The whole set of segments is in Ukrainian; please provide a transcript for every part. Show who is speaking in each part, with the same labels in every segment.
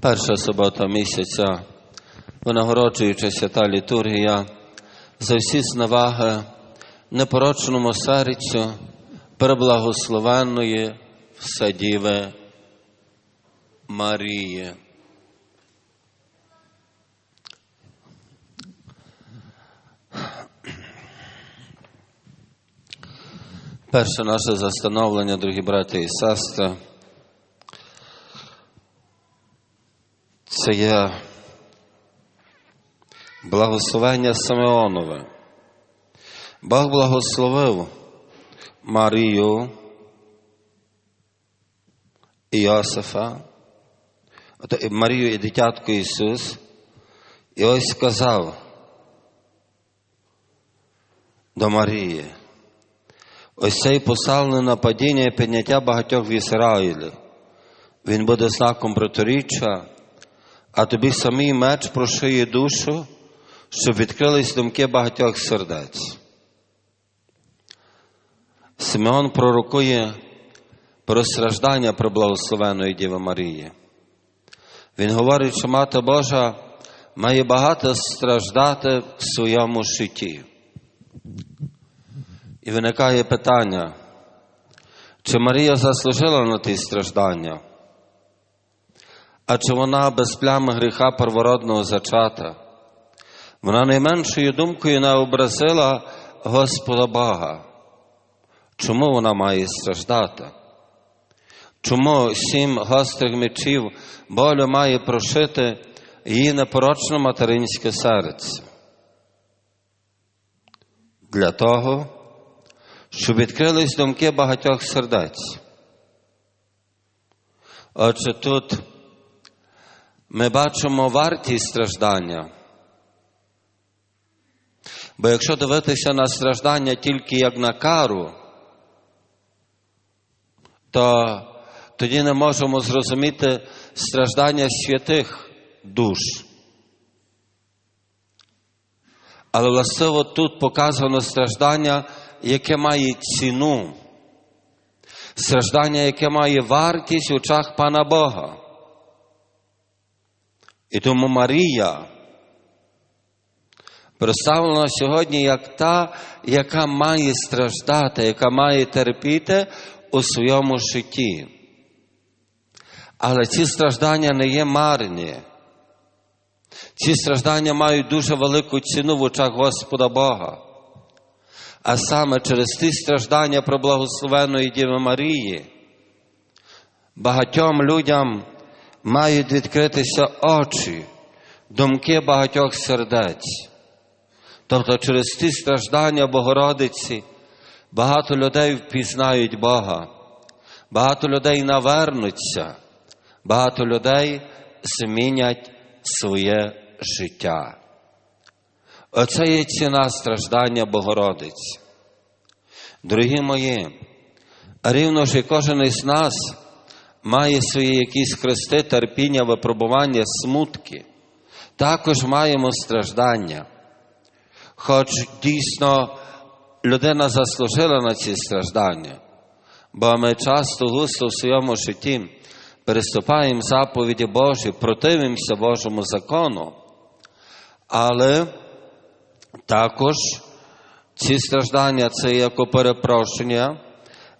Speaker 1: Перша субота місяця, винагороджуюча свята літургія, за всі зневаги непорочному серцю переблагословенної Вседіви Марії. Перше наше застановлення, дорогі брати і сестри, це є благословення Симеонове. Бог благословив Марію і Йосифа, Марію і дитятко Ісус, і ось сказав до Марії. Ось цей поставлене нападіння і підняття багатьох в Ізраїлі. Він буде знаком протиріччя, а тобі самий меч прошиє душу, щоб відкрились думки багатьох сердець. Симеон пророкує про страждання про благословеної Діви Марії. Він говорить, що Мати Божа має багато страждати в своєму житті. І виникає питання, чи Марія заслужила на ті страждання, а чи вона без плями гріха первородного зачата? Вона найменшою думкою не образила Господа Бога. Чому вона має страждати? Чому сім гострих мечів болю має прошити її непорочне материнське серце? Для того, щоб відкрились думки багатьох сердець. Отже, тут ми бачимо вартість страждання. Бо якщо дивитися на страждання тільки як на кару, то тоді не можемо зрозуміти страждання святих душ. Але властиво тут показано страждання, яке має ціну, страждання, яке має вартість в очах Пана Бога. І тому Марія представлена сьогодні як та, яка має страждати, яка має терпіти у своєму житті. Але ці страждання не є марні. Ці страждання мають дуже велику ціну в очах Господа Бога. А саме через ті страждання про благословеної Діви Марії, багатьом людям мають відкритися очі, думки багатьох сердець. Тобто через ті страждання Богородиці багато людей впізнають Бога, багато людей навернуться, багато людей змінять своє життя. Оце є ціна страждання Богородиці. Дорогі мої, рівно ж і кожен із нас має свої якісь хрести, терпіння, випробування, смутки. Також маємо страждання. Хоч дійсно людина заслужила на ці страждання, бо ми часто густо в своєму житті переступаємо заповіді Божі, противимося Божому закону, але також ці страждання це як перепрошення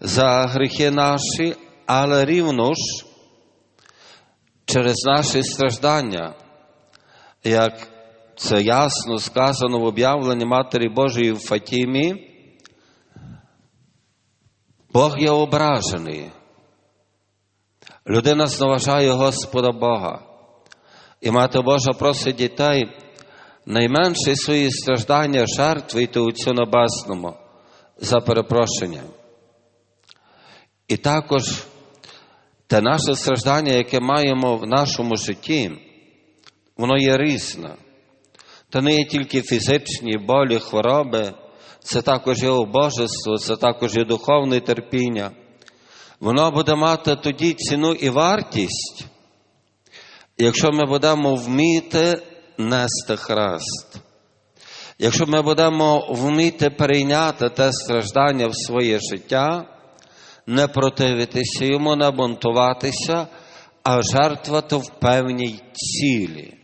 Speaker 1: за гріхи наші, але рівно ж через наші страждання, як це ясно сказано в об'явленні Матері Божої в Фатімі, Бог є ображений. Людина зневажає Господа Бога. І Мати Божа просить дітей найменші свої страждання жертвуйте у цю небесному за перепрошення. І також те наше страждання, яке маємо в нашому житті, воно є різне. Це не є тільки фізичні болі, хвороби, це також є обожество, це також є духовне терпіння. Воно буде мати тоді ціну і вартість, якщо ми будемо вміти нести хрест. Якщо ми будемо вміти прийняти те страждання в своє життя, не противитися йому, не бунтуватися, а жертва то в певній цілі.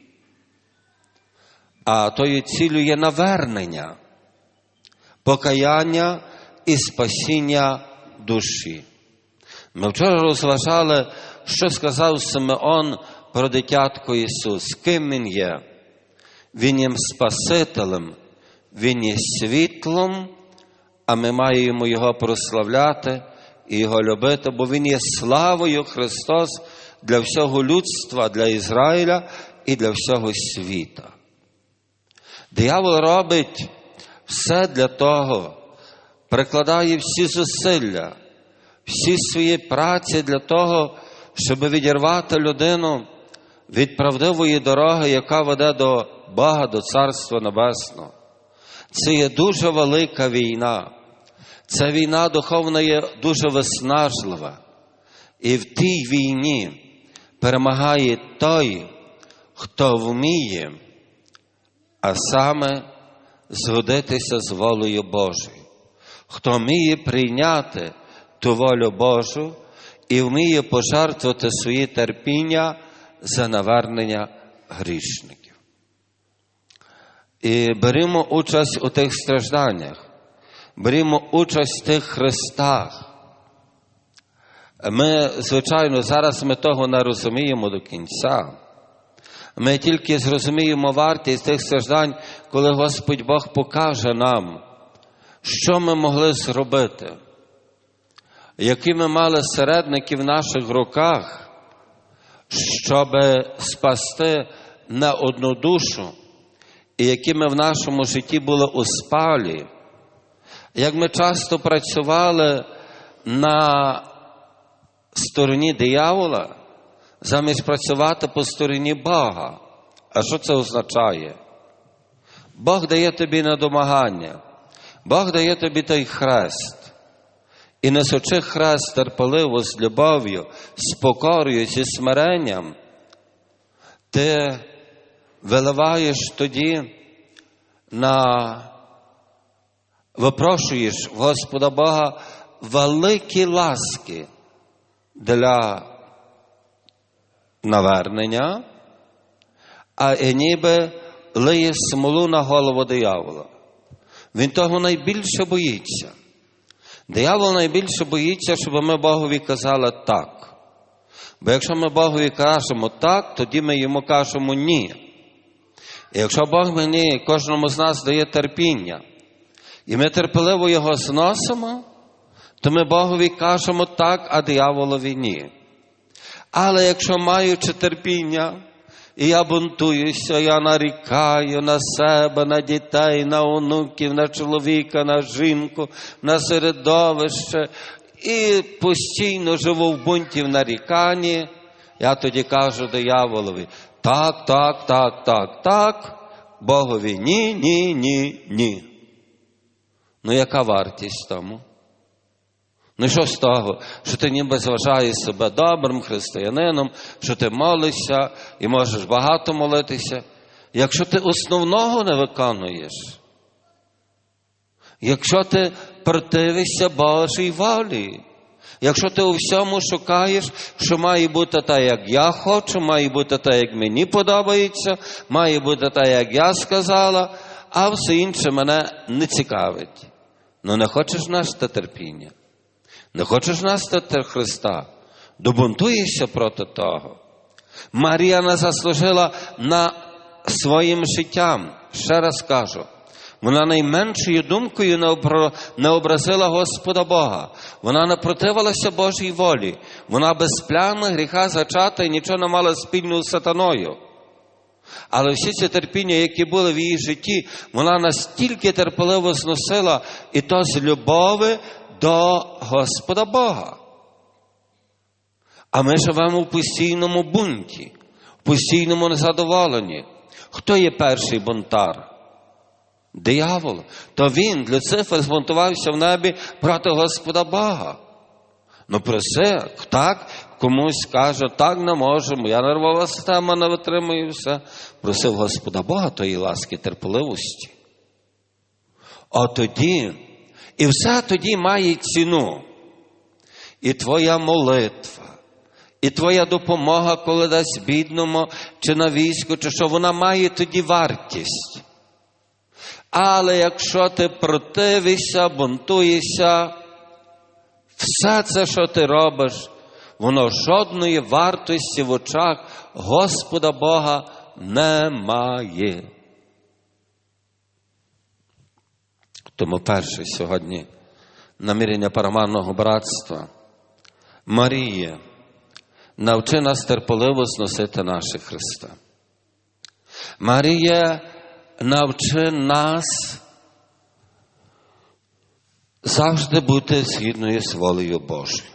Speaker 1: А тою цілю є навернення, покаяння і спасіння душі. Ми вчора розважали, що сказав Симеон про дитятко Ісус, ким Він є. Він є Спасителем, Він є світлом, а ми маємо Його прославляти і Його любити, бо Він є славою Христос для всього людства, для Ізраїля і для всього світа. Диявол робить все для того, прикладає всі зусилля, всі свої праці для того, щоб відірвати людину від правдивої дороги, яка веде до Бога, до Царства Небесного. Це є дуже велика війна. Ця війна духовна є дуже виснажлива. І в тій війні перемагає той, хто вміє, а саме згодитися з волею Божою, хто вміє прийняти ту волю Божу і вміє пожертвувати свої терпіння за навернення грішників. І беремо участь у тих стражданнях, беремо участь в тих хрестах. Ми, звичайно, зараз ми того не розуміємо до кінця. Ми тільки зрозуміємо вартість тих страждань, коли Господь Бог покаже нам, що ми могли зробити, які ми мали середники в наших руках, щоб спасти не одну душу, і які ми в нашому житті були у спалі, як ми часто працювали на стороні диявола, замість працювати по стороні Бога. А що це означає? Бог дає тобі недомагання, Бог дає тобі той хрест. І несучи хрест терпеливо з любов'ю, з покорою, зі смиренням, ти виливаєш тоді на випрошуєш Господа Бога великі ласки для навернення, а і ніби лиє смолу на голову диявола. Він того найбільше боїться. Диявол найбільше боїться, щоб ми Богові казали так. Бо якщо ми Богові кажемо так, тоді ми йому кажемо ні. І якщо Бог мені кожному з нас дає терпіння, і ми терпеливо його зносимо, то ми Богові кажемо так, а дияволові ні. Але якщо маючи терпіння, і я бунтуюся, я нарікаю на себе, на дітей, на онуків, на чоловіка, на жінку, на середовище і постійно живу в бунті в наріканні, я тоді кажу дияволові, так, так, так, так, так, Богові ні, ні, ні, ні. Ну яка вартість тому? Ну що з того, що ти ніби зважаєш себе добрим християнином, що ти молишся і можеш багато молитися, якщо ти основного не виконуєш, якщо ти противишся Божій волі, якщо ти у всьому шукаєш, що має бути так, як я хочу, має бути так, як мені подобається, має бути так, як я сказала, а все інше мене не цікавить. Ну не хочеш нести терпіння. Не хочеш настати Христа, добунтуєшся проти того. Марія не заслужила на своїм життям. Ще раз кажу, вона найменшою думкою не образила Господа Бога. Вона не противилася Божій волі. Вона без плями гріха зачата і нічого не мала спільного з сатаною. Але всі ці терпіння, які були в її житті, вона настільки терпеливо зносила, і то з любови до Господа Бога. А ми живемо в постійному бунті, в постійному незадоволенні. Хто є перший бунтар? Диявол. То він, Люцифер, збунтувався в небі проти Господа Бога. Ну проси, так, комусь каже, так не можемо, я нервова система не витримую все. Просив Господа Бога тої ласки, терпеливості. А тоді, і все тоді має ціну. І твоя молитва, І твоя допомога, коли дасть бідному чи на війську, чи що вона має тоді вартість. Але якщо ти противишся, бунтуєшся, все це, що ти робиш, воно жодної вартості в очах Господа Бога не має. Тому перше сьогодні намірення параманного братства. Марія, навчи нас терпеливо зносити наше Христа. Марія, навчи нас завжди бути згідною з волею Божою.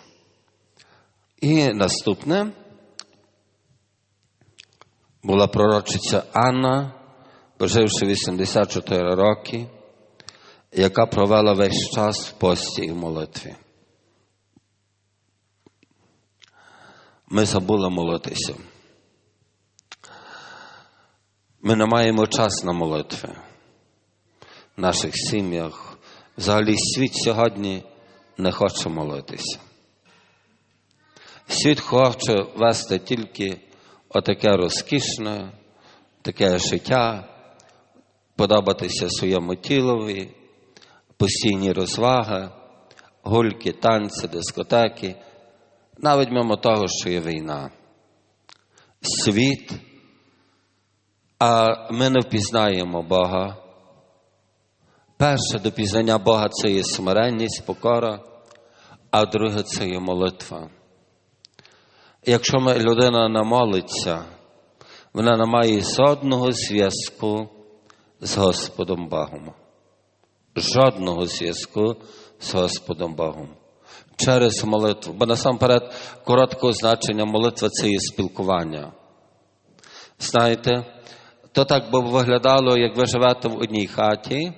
Speaker 1: І наступне була пророчиця Анна, проживши 84 роки, яка провела весь час в пості і в молитві. Ми забули молитися. Ми не маємо час на молитви в наших сім'ях. Взагалі світ сьогодні не хоче молитися. Світ хоче вести тільки отаке розкішне, таке життя, подобатися своєму тілові, постійні розваги, гульки, танці, дискотеки, навіть мимо того, що є війна. Світ, а ми не впізнаємо Бога. Перше до пізнання Бога це є смиренність, покора, а друге це є молитва. Якщо людина не молиться, вона не має жодного зв'язку з Господом Богом. Жодного зв'язку з Господом Богом. Через молитву. Бо насамперед коротке значення молитви це є спілкування. Знаєте, то так би виглядало, як ви живете в одній хаті,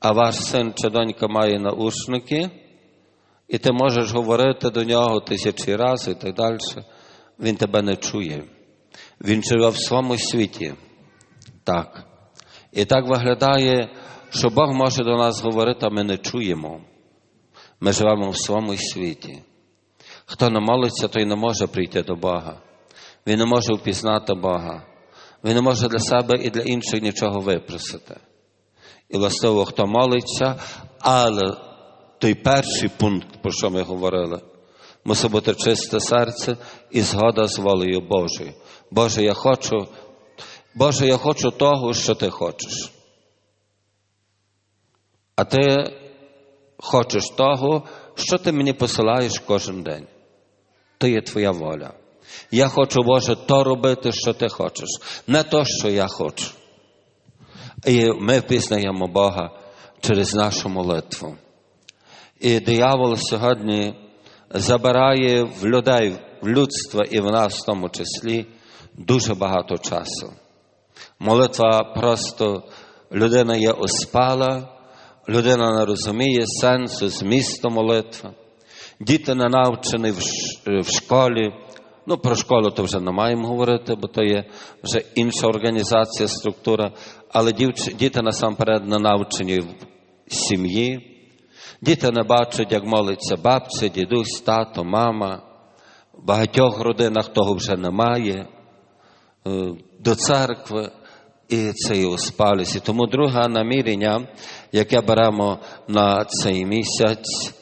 Speaker 1: а ваш син чи донька має наушники, і ти можеш говорити до нього тисячі разів і так далі. Він тебе не чує. Він живе в своєму світі. Так. І так виглядає, що Бог може до нас говорити, а ми не чуємо. Ми живемо в своєму світі. Хто не молиться, той не може прийти до Бога. Він не може впізнати Бога. Він не може для себе і для інших нічого випросити. І властиво, хто молиться, але той перший пункт, про що ми говорили, мусить бути чисте серце і згода з волею Божою. Боже, я хочу, Боже, я хочу того, що ти хочеш. А ти хочеш того, що ти мені посилаєш кожен день. То є твоя воля. Я хочу, Боже, то робити, що ти хочеш, не то, що я хочу. І ми впізнаємо Бога через нашу молитву. І диявол сьогодні забирає в людей, в людство і в нас в тому числі дуже багато часу. Молитва просто людина є оспала, людина не розуміє сенсу, змісту молитви. Діти не навчені в школі. Ну, про школу то вже не маємо говорити, бо то є вже інша організація, структура. Але діти насамперед не навчені в сім'ї. Діти не бачать, як молиться бабця, дідусь, тато, мама. В багатьох родинах того вже немає. До церкви. І це є успалість. І тому друге намірення, яке беремо на цей місяць,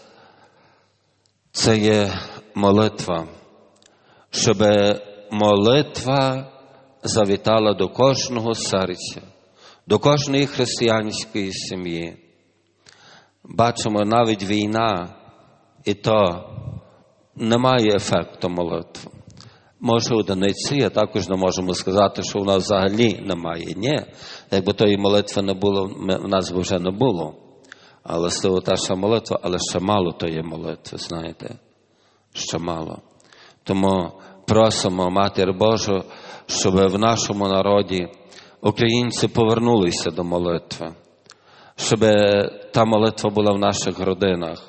Speaker 1: це є молитва. Щоб молитва завітала до кожного серця, до кожної християнської сім'ї. Бачимо навіть війна, і то немає ефекту молитви. Може, одиниці, а також не можемо сказати, що в нас взагалі немає. Ні, якби тої молитви не було, в нас би вже не було. Але слово та ще молитва, але ще мало тої молитви, знаєте, ще мало. Тому просимо Матір Божу, щоб в нашому народі українці повернулися до молитви, щоб та молитва була в наших родинах,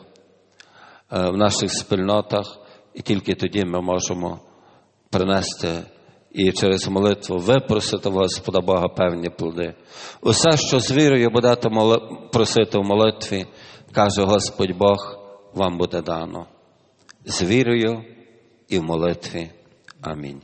Speaker 1: в наших спільнотах, і тільки тоді ми можемо принести і через молитву випросити в Господа Бога певні плоди. Усе, що з вірою будете просити в молитві, каже Господь Бог, вам буде дано. З вірою і в молитві. Амінь.